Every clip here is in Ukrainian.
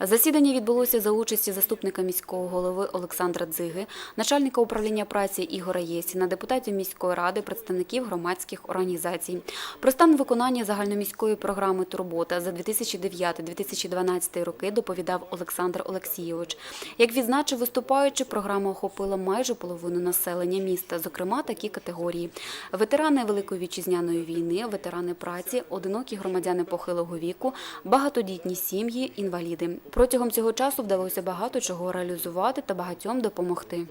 Засідання відбулося за участі заступника міського голови Олександра Дзиги, начальника управління праці Ігора Єсіна, депутатів міської ради, представників громадських організацій. Про стан виконання загальноміської програми Турбота за 2009-2012 роки доповідав Олександр Олексійович. Як відзначив виступаючи, програма охопила майже половину населення міста, зокрема такі категорії: ветерани Великої вітчизняної війни, ветерани праці, одинокі громадяни похилого віку, багатодітні сім'ї, інваліди. Протягом цього часу вдалося багато чого реалізувати та багатьом допомогти.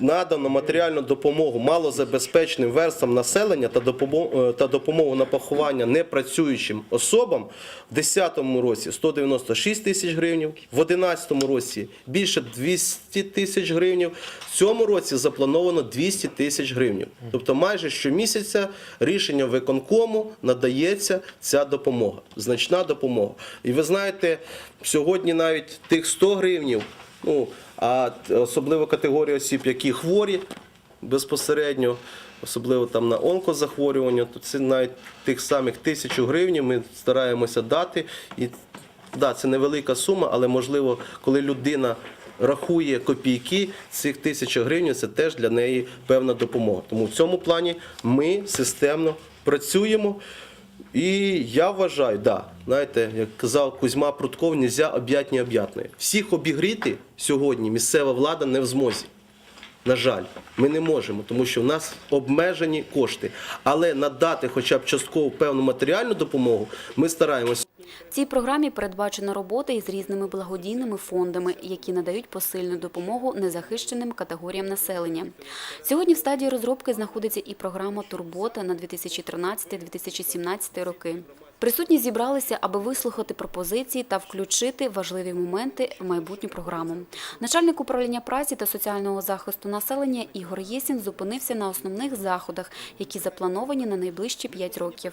Надано матеріальну допомогу малозабезпеченим верствам населення та допомогу, е, та допомогу на поховання непрацюючим особам в 2010 році 196 тисяч гривень, в 2011 році більше 200 тисяч гривень, в цьому році заплановано 200 тисяч гривень. Тобто майже щомісяця рішенням виконкому надається ця допомога, значна допомога. І ви знаєте, сьогодні навіть тих 100 гривнів, ну, а особливо категорія осіб, які хворі безпосередньо, особливо там на онкозахворювання, то це навіть тих самих тисячу гривень ми стараємося дати. І да, це невелика сума, але можливо, коли людина рахує копійки, цих тисяча гривень це теж для неї певна допомога. Тому в цьому плані ми системно працюємо. І я вважаю, да, знаєте, як казав Кузьма Прутков, нельзя об'ять необ'ятне. Всіх обігріти сьогодні місцева влада не в змозі. На жаль, ми не можемо, тому що в нас обмежені кошти. Але надати хоча б частково певну матеріальну допомогу ми стараємося. В цій програмі передбачена робота із різними благодійними фондами, які надають посильну допомогу незахищеним категоріям населення. Сьогодні в стадії розробки знаходиться і програма Турбота на 2013-2017 роки. Присутні зібралися, аби вислухати пропозиції та включити важливі моменти в майбутню програму. Начальник управління праці та соціального захисту населення Ігор Єсін зупинився на основних заходах, які заплановані на найближчі 5 років.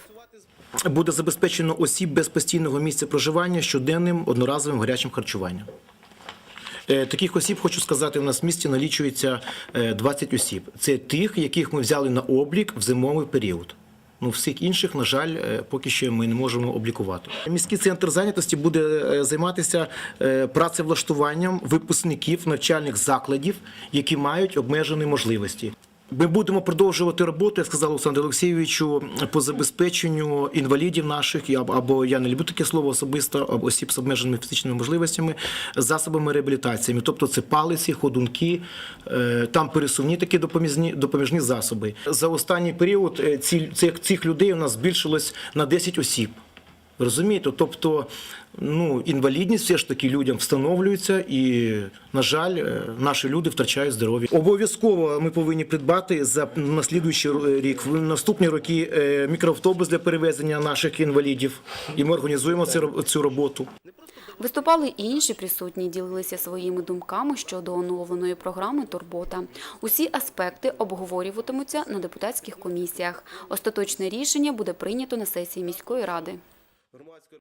Буде забезпечено осіб без постійного місця проживання щоденним одноразовим гарячим харчуванням. Е, Таких осіб, хочу сказати, у нас в місті налічується е, 20 осіб. Це тих, яких ми взяли на облік в зимовий період. Ну, всіх інших, на жаль, е, поки що ми не можемо облікувати. Міський центр зайнятості буде е, займатися е, працевлаштуванням випускників навчальних закладів, які мають обмежені можливості. Ми будемо продовжувати роботу, як сказав Олександр Олексійовичу, по забезпеченню інвалідів наших, або я не люблю таке слово особисто, осіб з обмеженими фізичними можливостями, засобами реабілітації. Тобто це палиці, ходунки, е, там пересувні такі допоміжні, допоміжні засоби. За останній період е, цих людей у нас збільшилось на 10 осіб. Розумієте? Тобто, ну, інвалідність все ж таки людям встановлюється, і, на жаль, е, наші люди втрачають здоров'я. Обов'язково ми повинні придбати за наслідуючий рік, в наступні роки е, мікроавтобус для перевезення наших інвалідів. І ми організуємо цю роботу. Виступали і інші присутні, ділилися своїми думками щодо оновленої програми Турбота. Усі аспекти обговорюватимуться на депутатських комісіях. Остаточне рішення буде прийнято на сесії міської ради.